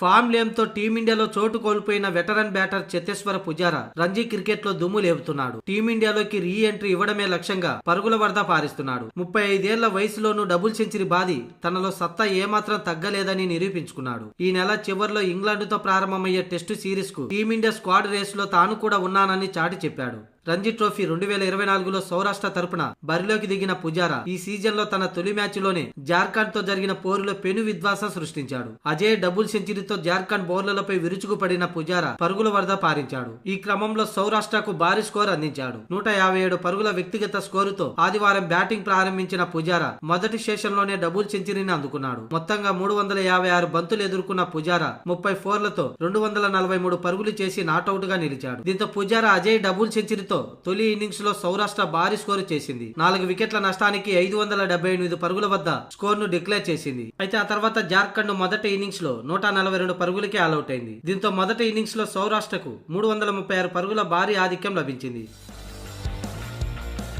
Form లేమ్తో టీమిండియాలో చోటు కోల్పోయిన వెటరన్ బ్యాటర్ చతేశ్వర పుజారా రంజీ క్రికెట్లో దుమ్ము లేపుతున్నాడు. టీమిండియాలోకి రీ ఎంట్రీ ఇవ్వడమే లక్ష్యంగా పరుగుల వరద పారిస్తున్నాడు. ముప్పై ఐదేళ్ళ వయసులోనూ డబుల్ సెంచరీ బాది తనలో సత్తా ఏమాత్రం తగ్గలేదని నిరూపించుకున్నాడు. ఈ నెల చివర్లో ఇంగ్లాండ్తో ప్రారంభమయ్యే టెస్టు సిరీస్కు టీమిండియా స్క్వాడ్ రేసులో తాను కూడా ఉన్నానని చాటి చెప్పాడు. రంజీ ట్రోఫీ రెండు వేల ఇరవై నాలుగులో సౌరాష్ట్ర తరపున బరిలోకి దిగిన పుజారా ఈ సీజన్లో తన తొలి మ్యాచ్లోనే జార్ఖండ్తో జరిగిన పోరులో పెను విధ్వాసం సృష్టించాడు. అజయ్ డబుల్ సెంచరీతో జార్ఖండ్ బౌలర్లపై విరుచుకుపడిన పుజారా పరుగుల వరద పారించాడు. ఈ క్రమంలో సౌరాష్ట్రకు భారీ స్కోర్ అందించాడు. నూట యాభై ఏడు పరుగుల వ్యక్తిగత స్కోరుతో ఆదివారం బ్యాటింగ్ ప్రారంభించిన పుజారా మొదటి సెషన్లోనే డబుల్ సెంచరీని అందుకున్నాడు. మొత్తంగా మూడు వందల యాభై ఆరు బంతులు ఎదుర్కొన్న పుజారా ముప్పై ఫోర్లతో రెండు వందల నలభై మూడు పరుగులు చేసి నాటౌట్గా నిలిచాడు. దీంతో పుజారా అజయ్ డబుల్ సెంచరీతో తొలి ఇన్నింగ్స్లో సౌరాష్ట్ర భారీ స్కోరు చేసింది. నాలుగు వికెట్ల నష్టానికి ఐదు వందల డెబ్బై ఎనిమిది పరుగుల వద్ద స్కోర్ను డిక్లేర్ చేసింది. అయితే ఆ తర్వాత జార్ఖండ్ మొదటి ఇన్నింగ్స్లో నూట నలభై రెండు పరుగులకే ఆల్అౌట్ అయింది. దీంతో మొదటి ఇన్నింగ్స్లో సౌరాష్ట్రకు మూడు వందల ముప్పై ఆరు పరుగుల భారీ ఆధిక్యం లభించింది.